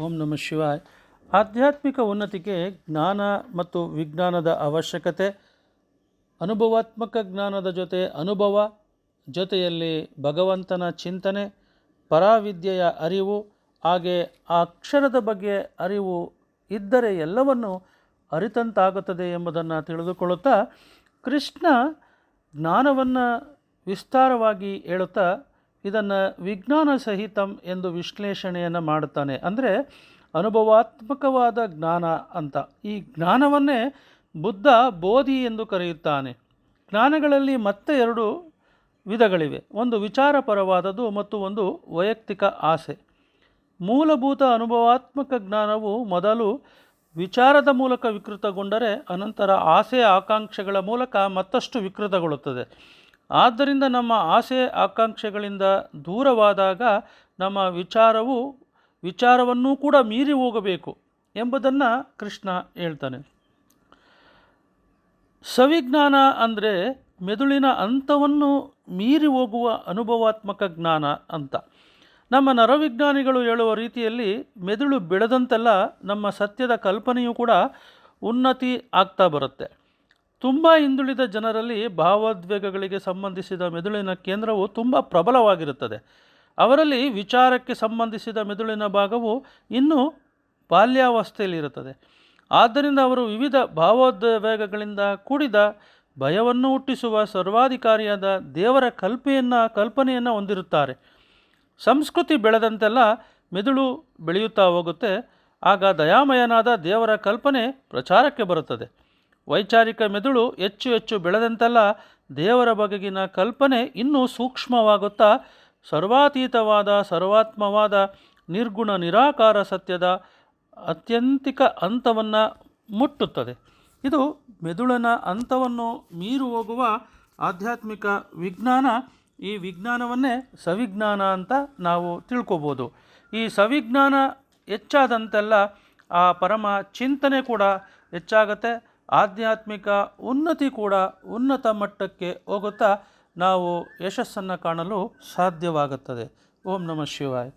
ಓಂ ನಮಃ ಶಿವಾಯ್. ಆಧ್ಯಾತ್ಮಿಕ ಉನ್ನತಿಗೆ ಜ್ಞಾನ ಮತ್ತು ವಿಜ್ಞಾನದ ಅವಶ್ಯಕತೆ, ಅನುಭವಾತ್ಮಕ ಜ್ಞಾನದ ಜೊತೆ ಅನುಭವ ಜೊತೆಯಲ್ಲಿ ಭಗವಂತನ ಚಿಂತನೆ, ಪರಾವಿದ್ಯೆಯ ಅರಿವು, ಹಾಗೆ ಆ ಅಕ್ಷರದ ಬಗ್ಗೆ ಅರಿವು ಇದ್ದರೆ ಎಲ್ಲವನ್ನು ಅರಿತಂತಾಗುತ್ತದೆ ಎಂಬುದನ್ನು ತಿಳಿದುಕೊಳ್ಳುತ್ತಾ ಕೃಷ್ಣ ಜ್ಞಾನವನ್ನು ವಿಸ್ತಾರವಾಗಿ ಹೇಳುತ್ತಾ ಇದನ್ನು ವಿಜ್ಞಾನ ಸಹಿತಂ ಎಂದು ವಿಶ್ಲೇಷಣೆಯನ್ನು ಮಾಡುತ್ತಾನೆ. ಅಂದರೆ ಅನುಭವಾತ್ಮಕವಾದ ಜ್ಞಾನ ಅಂತ. ಈ ಜ್ಞಾನವನ್ನೇ ಬುದ್ಧ ಬೋಧಿ ಎಂದು ಕರೆಯುತ್ತಾನೆ. ಜ್ಞಾನಗಳಲ್ಲಿ ಮತ್ತೆ ಎರಡು ವಿಧಗಳಿವೆ. ಒಂದು ವಿಚಾರಪರವಾದದ್ದು ಮತ್ತು ಒಂದು ವೈಯಕ್ತಿಕ ಆಸೆ. ಮೂಲಭೂತ ಅನುಭವಾತ್ಮಕ ಜ್ಞಾನವು ಮೊದಲು ವಿಚಾರದ ಮೂಲಕ ವಿಕೃತಗೊಂಡರೆ ಅನಂತರ ಆಸೆ ಆಕಾಂಕ್ಷೆಗಳ ಮೂಲಕ ಮತ್ತಷ್ಟು ವಿಕೃತಗೊಳ್ಳುತ್ತದೆ. ಆದ್ದರಿಂದ ನಮ್ಮ ಆಸೆ ಆಕಾಂಕ್ಷೆಗಳಿಂದ ದೂರವಾದಾಗ ನಮ್ಮ ವಿಚಾರವು ವಿಚಾರವನ್ನೂ ಕೂಡ ಮೀರಿ ಹೋಗಬೇಕು ಎಂಬುದನ್ನು ಕೃಷ್ಣ ಹೇಳ್ತಾನೆ. ಸವಿಜ್ಞಾನ ಅಂದರೆ ಮೆದುಳಿನ ಹಂತವನ್ನು ಮೀರಿ ಹೋಗುವ ಅನುಭವಾತ್ಮಕ ಜ್ಞಾನ ಅಂತ. ನಮ್ಮ ನರವಿಜ್ಞಾನಿಗಳು ಹೇಳುವ ರೀತಿಯಲ್ಲಿ ಮೆದುಳು ಬೆಳೆದಂತೆಲ್ಲ ನಮ್ಮ ಸತ್ಯದ ಕಲ್ಪನೆಯು ಕೂಡ ಉನ್ನತಿ ಆಗ್ತಾ ಬರುತ್ತೆ. ತುಂಬ ಹಿಂದುಳಿದ ಜನರಲ್ಲಿ ಭಾವೋದ್ವೇಗಗಳಿಗೆ ಸಂಬಂಧಿಸಿದ ಮೆದುಳಿನ ಕೇಂದ್ರವು ತುಂಬ ಪ್ರಬಲವಾಗಿರುತ್ತದೆ. ಅವರಲ್ಲಿ ವಿಚಾರಕ್ಕೆ ಸಂಬಂಧಿಸಿದ ಮೆದುಳಿನ ಭಾಗವು ಇನ್ನೂ ಬಾಲ್ಯಾವಸ್ಥೆಯಲ್ಲಿರುತ್ತದೆ. ಆದ್ದರಿಂದ ಅವರು ವಿವಿಧ ಭಾವೋದ್ವೇಗಗಳಿಂದ ಕೂಡಿದ ಭಯವನ್ನು ಹುಟ್ಟಿಸುವ ಸರ್ವಾಧಿಕಾರಿಯಾದ ದೇವರ ಕಲ್ಪೆಯನ್ನು, ಕಲ್ಪನೆಯನ್ನು ಹೊಂದಿರುತ್ತಾರೆ. ಸಂಸ್ಕೃತಿ ಬೆಳೆದಂತೆಲ್ಲ ಮೆದುಳು ಬೆಳೆಯುತ್ತಾ ಹೋಗುತ್ತೆ. ಆಗ ದಯಾಮಯನಾದ ದೇವರ ಕಲ್ಪನೆ ಪ್ರಚಾರಕ್ಕೆ ಬರುತ್ತದೆ. ವೈಚಾರಿಕ ಮೆದುಳು ಹೆಚ್ಚು ಹೆಚ್ಚು ಬೆಳೆದಂತೆಲ್ಲ ದೇವರ ಬಗೆಗಿನ ಕಲ್ಪನೆ ಇನ್ನೂ ಸೂಕ್ಷ್ಮವಾಗುತ್ತಾ ಸರ್ವಾತೀತವಾದ ಸರ್ವಾತ್ಮವಾದ ನಿರ್ಗುಣ ನಿರಾಕಾರ ಸತ್ಯದ ಅತ್ಯಂತಿಕ ಹಂತವನ್ನು ಮುಟ್ಟುತ್ತದೆ. ಇದು ಮೆದುಳನ ಹಂತವನ್ನು ಮೀರು ಹೋಗುವ ಆಧ್ಯಾತ್ಮಿಕ ವಿಜ್ಞಾನ. ಈ ವಿಜ್ಞಾನವನ್ನೇ ಸವಿಜ್ಞಾನ ಅಂತ ನಾವು ತಿಳ್ಕೊಬೋದು. ಈ ಸವಿಜ್ಞಾನ ಹೆಚ್ಚಾದಂತೆಲ್ಲ ಆ ಪರಮ ಚಿಂತನೆ ಕೂಡ ಹೆಚ್ಚಾಗತ್ತೆ. ಆಧ್ಯಾತ್ಮಿಕ ಉನ್ನತಿ ಕೂಡ ಉನ್ನತ ಮಟ್ಟಕ್ಕೆ ಹೋಗುತ್ತಾ ನಾವು ಯಶಸ್ಸನ್ನು ಕಾಣಲು ಸಾಧ್ಯವಾಗುತ್ತದೆ. ಓಂ ನಮಃ ಶಿವಾಯ್.